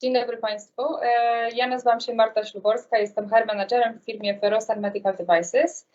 Dzień dobry Państwu. E, ja nazywam się Marta Śluborska, jestem hair managerem w firmie Ferosan Medical Devices.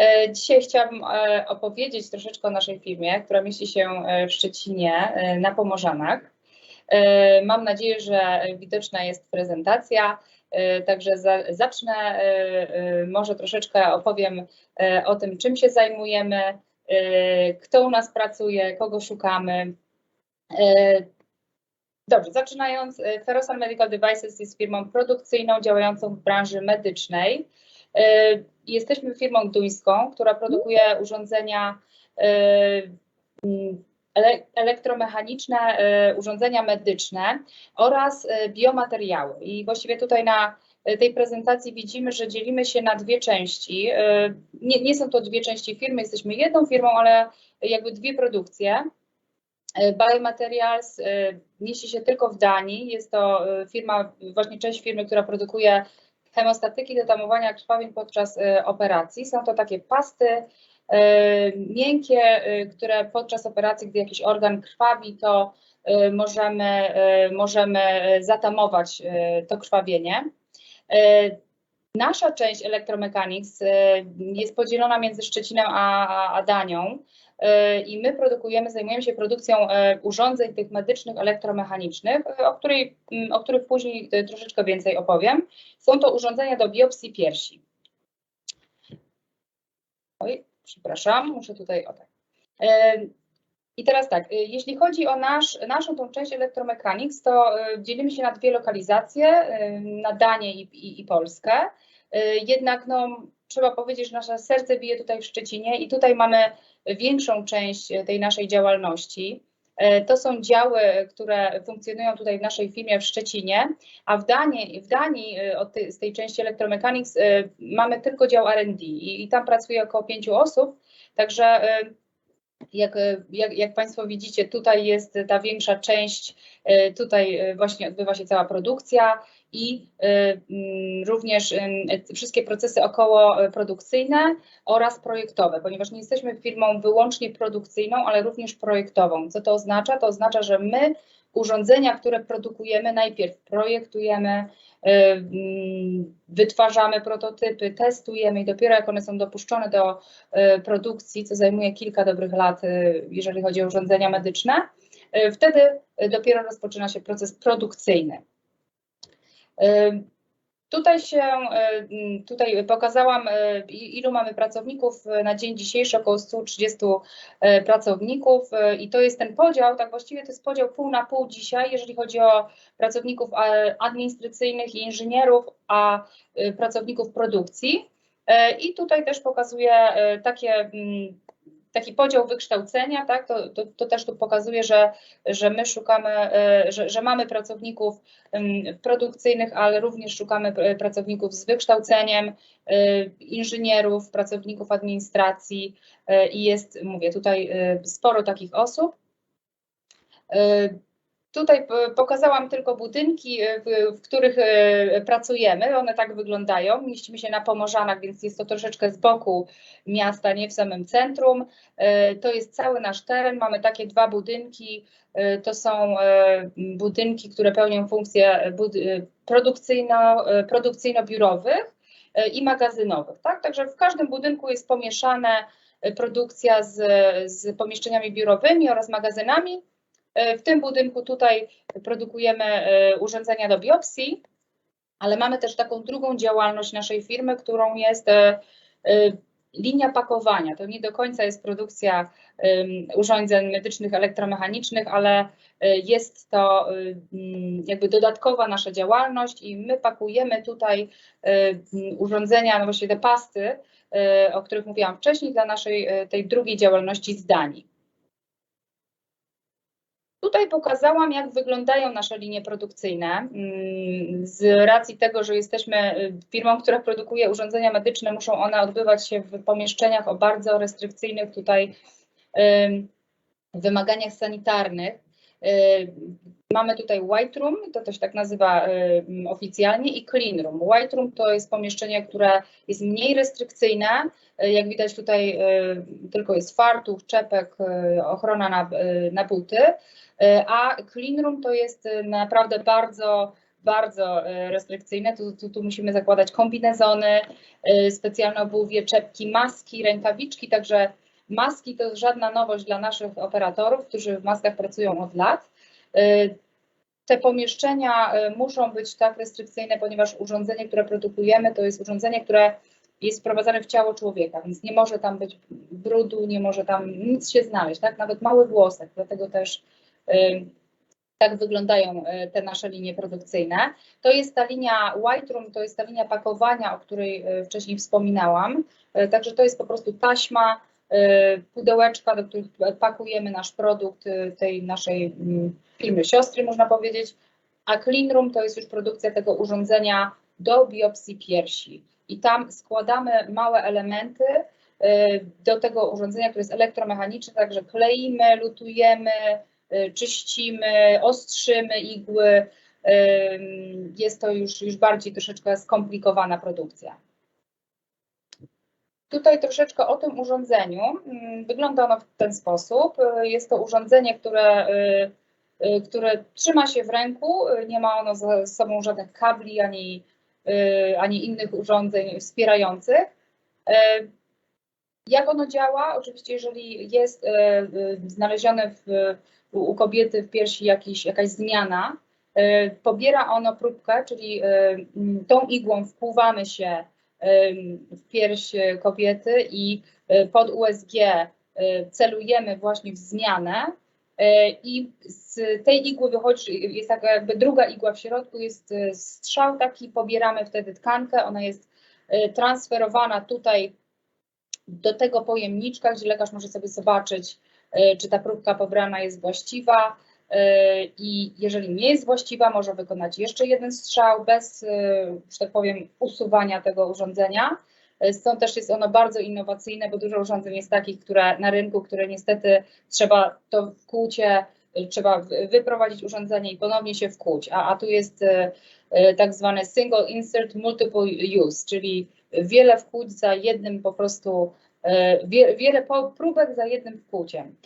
E, dzisiaj chciałabym e, opowiedzieć troszeczkę o naszej firmie, która mieści się w Szczecinie na Pomorzanach. Mam nadzieję, że widoczna jest prezentacja, także zacznę, może troszeczkę opowiem o tym, czym się zajmujemy, kto u nas pracuje, kogo szukamy. Dobrze, zaczynając, Ferosan Medical Devices jest firmą produkcyjną działającą w branży medycznej. Y, jesteśmy firmą duńską, która produkuje urządzenia mm, elektromechaniczne, urządzenia medyczne oraz biomateriały. I właściwie tutaj na tej prezentacji widzimy, że dzielimy się na dwie części. Nie, nie są to dwie części firmy, jesteśmy jedną firmą, ale jakby dwie produkcje. E, Biomaterials e, mieści się tylko w Danii. Jest to e, firma, właśnie część firmy, która produkuje hemostatyki do tamowania krwawień podczas operacji. Są to takie pasty miękkie, które podczas operacji, gdy jakiś organ krwawi, to możemy, możemy zatamować to krwawienie. Nasza część Electromechanics jest podzielona między Szczecinem a, a Danią. E, i my produkujemy, zajmujemy się produkcją e, urządzeń tych medycznych, elektromechanicznych, e, o, której, mm, o których później troszeczkę więcej opowiem. Są to urządzenia do biopsji piersi. Oj, przepraszam, muszę tutaj, o tak. I teraz tak, jeśli chodzi o nasz, naszą tą część Electromechanics, to dzielimy się na dwie lokalizacje, na Danię i, i, i Polskę. Jednak no, trzeba powiedzieć, że nasze serce bije tutaj w Szczecinie i tutaj mamy większą część tej naszej działalności. E, to są działy, które funkcjonują tutaj w naszej firmie w Szczecinie, a w Danii, w Danii e, tej, z tej części Electromechanics e, mamy tylko dział R&D i, i tam pracuje około pięciu osób, także jak, jak, jak, Państwo widzicie, tutaj jest ta większa część, tutaj właśnie odbywa się cała produkcja i mm, również wszystkie procesy okołoprodukcyjne oraz projektowe, ponieważ nie jesteśmy firmą wyłącznie produkcyjną, ale również projektową. Co to oznacza? To oznacza, że my urządzenia, które produkujemy, najpierw projektujemy, wytwarzamy prototypy, testujemy i dopiero jak one są dopuszczone do produkcji, co zajmuje kilka dobrych lat, jeżeli chodzi o urządzenia medyczne, wtedy dopiero rozpoczyna się proces produkcyjny. Tutaj się, tutaj pokazałam, ilu mamy pracowników na dzień dzisiejszy, około 130 e, pracowników i to jest ten podział, tak właściwie to jest podział pół na pół dzisiaj, jeżeli chodzi o pracowników administracyjnych i inżynierów, a e, pracowników produkcji. E, I tutaj też pokazuję takie taki podział wykształcenia, tak, to, to, to, też tu pokazuje, że, że my szukamy, e, że, że mamy pracowników produkcyjnych, ale również szukamy e, pracowników z wykształceniem, e, inżynierów, pracowników administracji i jest, mówię, tutaj sporo takich osób. Tutaj pokazałam tylko budynki, w, w, których e, pracujemy. One tak wyglądają. Mieścimy się na Pomorzanach, więc jest to troszeczkę z boku miasta, nie w samym centrum. E, to jest cały nasz teren. Mamy takie dwa budynki. E, to są budynki, które pełnią produkcyjno, produkcyjno-biurowych i magazynowych. Tak? Także w każdym budynku jest pomieszane produkcja z, z pomieszczeniami biurowymi oraz magazynami. E, w tym budynku tutaj produkujemy e, urządzenia do biopsji, ale mamy też taką drugą działalność naszej firmy, którą jest e, linia pakowania. To nie do końca jest produkcja urządzeń medycznych, elektromechanicznych, ale jest to jakby dodatkowa nasza działalność i my pakujemy tutaj urządzenia, no właściwie te pasty, o których mówiłam wcześniej, dla naszej tej drugiej działalności z Danii. Tutaj pokazałam, jak wyglądają nasze linie produkcyjne. Mm, z racji tego, że jesteśmy y, firmą, która produkuje urządzenia medyczne, muszą one odbywać się w pomieszczeniach o bardzo restrykcyjnych tutaj wymaganiach sanitarnych. Y, mamy tutaj white room, to też tak nazywa y, oficjalnie, i clean room. White room to jest pomieszczenie, które jest mniej restrykcyjne. Jak widać tutaj tylko jest fartuch, czepek, ochrona na, na buty. A clean room to jest naprawdę bardzo bardzo restrykcyjne. Tu, tu, tu musimy zakładać kombinezony, specjalne obuwie, czepki, maski, rękawiczki, także maski to żadna nowość dla naszych operatorów, którzy w maskach pracują od lat. Te pomieszczenia muszą być tak restrykcyjne, ponieważ urządzenie, które produkujemy, to jest urządzenie, które jest wprowadzane w ciało człowieka, więc nie może tam być brudu, nie może tam nic się znaleźć, tak? Nawet mały włosek, dlatego też y, tak wyglądają y, te nasze linie produkcyjne. To jest ta linia White Room, to jest ta linia pakowania, o której y, wcześniej wspominałam. Y, także to jest po prostu taśma, y, pudełeczka, do których pakujemy nasz produkt y, tej naszej mm, firmy siostry, można powiedzieć. A Clean Room to jest już produkcja tego urządzenia do biopsji piersi i tam składamy małe elementy y, do tego urządzenia, które jest elektromechaniczne, także kleimy, lutujemy, y, czyścimy, ostrzymy igły. Y, jest to już, już bardziej troszeczkę skomplikowana produkcja. Tutaj troszeczkę o tym urządzeniu. Mm, wygląda ono w ten sposób. Jest to urządzenie, które, które trzyma się w ręku, nie ma ono ze sobą żadnych kabli ani Y, ani innych urządzeń wspierających. Y, jak ono działa? Oczywiście, jeżeli jest y, znalezione w, u kobiety w piersi jakiś, jakaś zmiana, pobiera ono próbkę, czyli tą igłą wpływamy się w pierś kobiety i pod USG celujemy właśnie w zmianę E, i z tej igły wychodzi, jest taka jakby druga igła w środku, jest e, strzał taki, pobieramy wtedy tkankę, ona jest e, transferowana tutaj do tego pojemniczka, gdzie lekarz może sobie zobaczyć, czy ta próbka pobrana jest właściwa i jeżeli nie jest właściwa, może wykonać jeszcze jeden strzał bez, że tak powiem, usuwania tego urządzenia. Stąd też jest ono bardzo innowacyjne, bo dużo urządzeń jest takich, które na rynku, które niestety trzeba to w kłucie, trzeba wyprowadzić urządzenie i ponownie się wkłuć, a, a tu jest e, e, tak zwany single insert multiple use, czyli wiele wkłuć za jednym po prostu, e, wie, wiele próbek za jednym wkłuciem.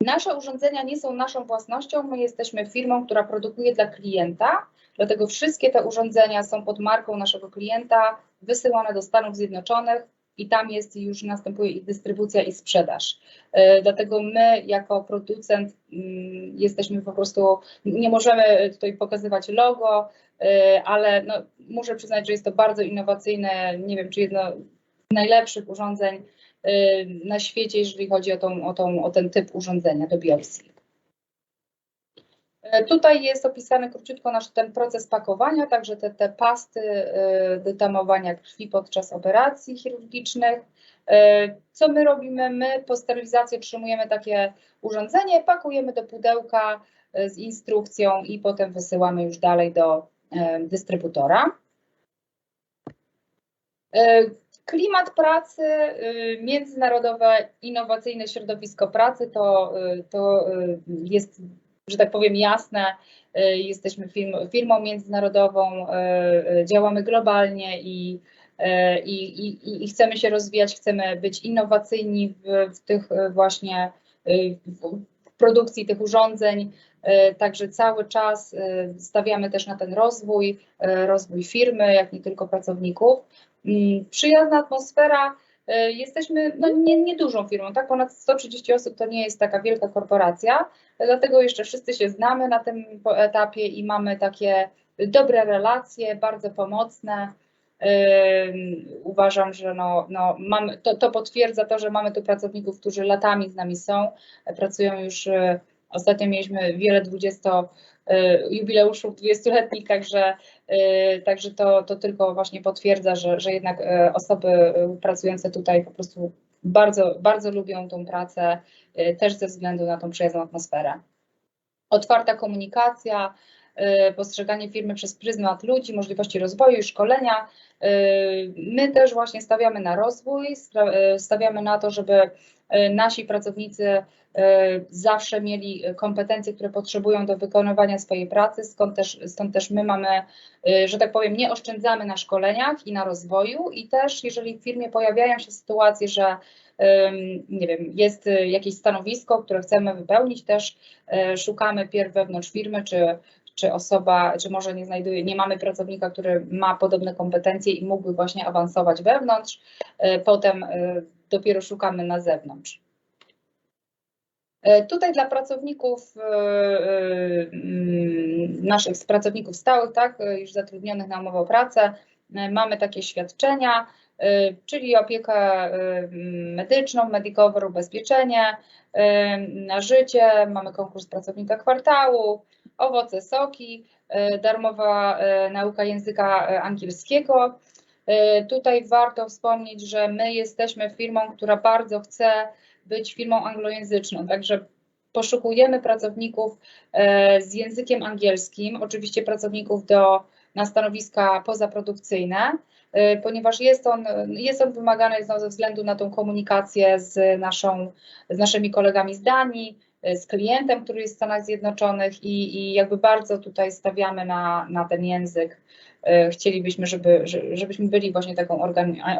Nasze urządzenia nie są naszą własnością, my jesteśmy firmą, która produkuje dla klienta, Dlatego wszystkie te urządzenia są pod marką naszego klienta, wysyłane do Stanów Zjednoczonych i tam jest już następuje ich dystrybucja i sprzedaż. E, dlatego my jako producent mm, jesteśmy po prostu, nie możemy tutaj pokazywać logo, e, ale no, muszę przyznać, że jest to bardzo innowacyjne, nie wiem, czy jedno z najlepszych urządzeń na świecie, jeżeli chodzi o, tą, o, tą, o ten typ urządzenia do biopsji. E, tutaj jest opisany króciutko nasz ten proces pakowania, także te, te pasty e, do tamowania krwi podczas operacji chirurgicznych. Co my robimy? My po sterylizacji otrzymujemy takie urządzenie, pakujemy do pudełka z instrukcją i potem wysyłamy już dalej do dystrybutora. Klimat pracy, międzynarodowe, innowacyjne środowisko pracy to, to jest że tak powiem, jasne. Y, jesteśmy firmą, międzynarodową, y, y, działamy globalnie i, i, i, i, chcemy się rozwijać, chcemy być innowacyjni w, w tych właśnie w produkcji tych urządzeń. Także cały czas stawiamy też na ten rozwój, rozwój firmy, jak nie tylko pracowników. Przyjazna atmosfera E, jesteśmy no, nie, niedużą firmą, tak? Ponad 130 osób to nie jest taka wielka korporacja, dlatego jeszcze wszyscy się znamy na tym etapie i mamy takie dobre relacje, bardzo pomocne. Uważam, że no, no mamy, to, to potwierdza to, że mamy tu pracowników, którzy latami z nami są, pracują już, e, ostatnio mieliśmy wiele 20 e, jubileuszów 20-letnich, także Y, także to, to tylko właśnie potwierdza, że, że jednak y, osoby y, pracujące tutaj po prostu bardzo, bardzo lubią tą pracę, też ze względu na tą przyjazną atmosferę. Otwarta komunikacja, postrzeganie firmy przez pryzmat ludzi, możliwości rozwoju i szkolenia. My też właśnie stawiamy na rozwój, stawiamy na to, żeby nasi pracownicy zawsze mieli kompetencje, które potrzebują do wykonywania swojej pracy, skąd też, stąd też my mamy, że tak powiem, nie oszczędzamy na szkoleniach i na rozwoju i też jeżeli w firmie pojawiają się sytuacje, że nie wiem, jest jakieś stanowisko, które chcemy wypełnić, też szukamy pierw wewnątrz firmy, czy, czy osoba, czy może nie znajduje, nie mamy pracownika, który ma podobne kompetencje i mógłby właśnie awansować wewnątrz, potem dopiero szukamy na zewnątrz. Tutaj dla pracowników, naszych pracowników stałych, tak, już zatrudnionych na umowę o pracę, mamy takie świadczenia, czyli opiekę medyczną, medicover, ubezpieczenie na życie, mamy konkurs pracownika kwartału, owoce, soki, darmowa nauka języka angielskiego. Tutaj warto wspomnieć, że my jesteśmy firmą, która bardzo chce być firmą anglojęzyczną, także poszukujemy pracowników z językiem angielskim, oczywiście pracowników do, na stanowiska pozaprodukcyjne, ponieważ jest on, jest on wymagany ze względu na tą komunikację z, naszą, z naszymi kolegami z Danii, z klientem, który jest w Stanach Zjednoczonych i, i jakby bardzo tutaj stawiamy na, na ten język. Chcielibyśmy, żeby, żebyśmy byli właśnie taką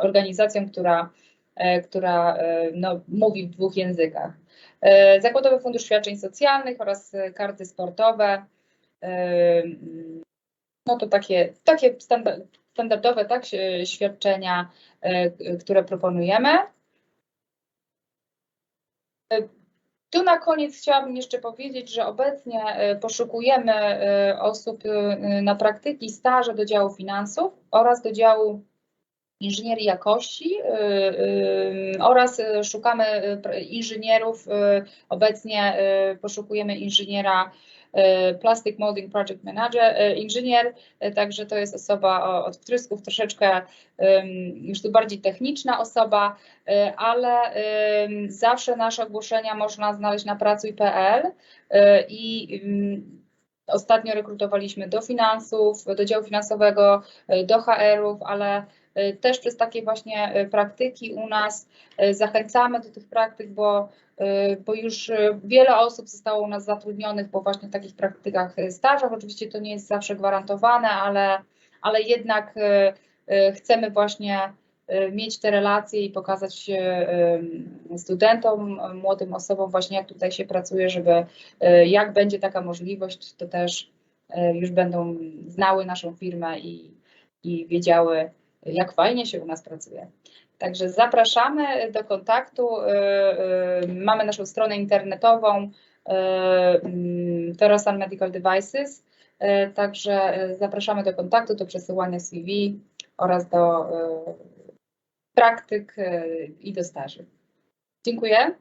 organizacją, która E, która e, no, mówi w dwóch językach. E, Zakładowy Fundusz Świadczeń Socjalnych oraz karty sportowe. No to takie, takie standardowe tak, świadczenia, które proponujemy. Tu na koniec chciałabym jeszcze powiedzieć, że obecnie poszukujemy osób na praktyki, staże do działu finansów oraz do działu inżynierii jakości y, y, oraz szukamy y, inżynierów. Obecnie poszukujemy inżyniera Plastic Molding Project Manager, inżynier, także to jest osoba od wtrysków, troszeczkę już tu bardziej techniczna osoba, ale zawsze nasze ogłoszenia można znaleźć na pracuj.pl i ostatnio rekrutowaliśmy do finansów, do działu finansowego, do HR-ów, ale też przez takie właśnie y, praktyki u nas y, zachęcamy do tych praktyk, bo, bo już wiele osób zostało u nas zatrudnionych po właśnie takich praktykach, stażach. Oczywiście to nie jest zawsze gwarantowane, ale, ale jednak chcemy właśnie mieć te relacje i pokazać studentom, młodym osobom właśnie jak tutaj się pracuje, żeby jak będzie taka możliwość, to też już będą znały naszą firmę i, i wiedziały, jak fajnie się u nas pracuje. Także zapraszamy do kontaktu. Y, y, mamy naszą stronę internetową y, mm, Torosan Medical Devices. Także zapraszamy do kontaktu, do przesyłania CV oraz do praktyk i do staży. Dziękuję.